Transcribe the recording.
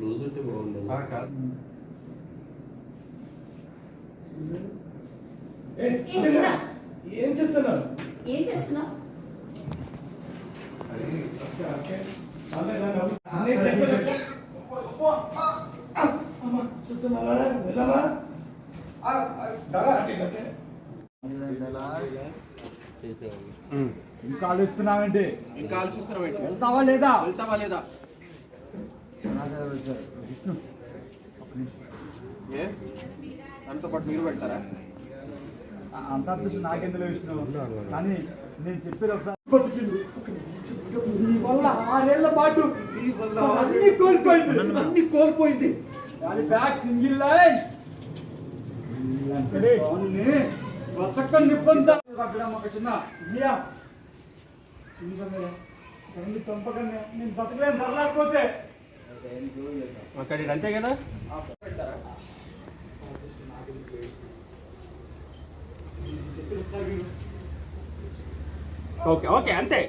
Loose ఉంటే బాగుండదు. ఏ, చేస్తున్నావు? ఏం చేస్తున్నావు? ఇంకా ఆలోచిస్తున్నావేంటి? ఇంకా ఆలోచిస్తున్నావు ఏంటి? వెళ్తావా లేదా? వెళ్తావా లేదా? విష్ణు ఏ? దాంతో పాటు మీరు వెళ్తారా అంత నాకెందులో విష్ణు? కానీ నేను చెప్పేది ఒకసారి బతికింది నీ వల్ల ఆరేళ్ళ పాటు అన్ని కోల్పోయింది. అన్ని కోల్పోయింది. దాని బ్యాగ్ సింగిల్ లైన్ బతక నిబంధ ఒక చిన్న. ఇయ్యా. చంపకనే నేను బతకలేను తరలేకపోతే అక్కడ అంతే కదా? ఓకే ఓకే అంతే.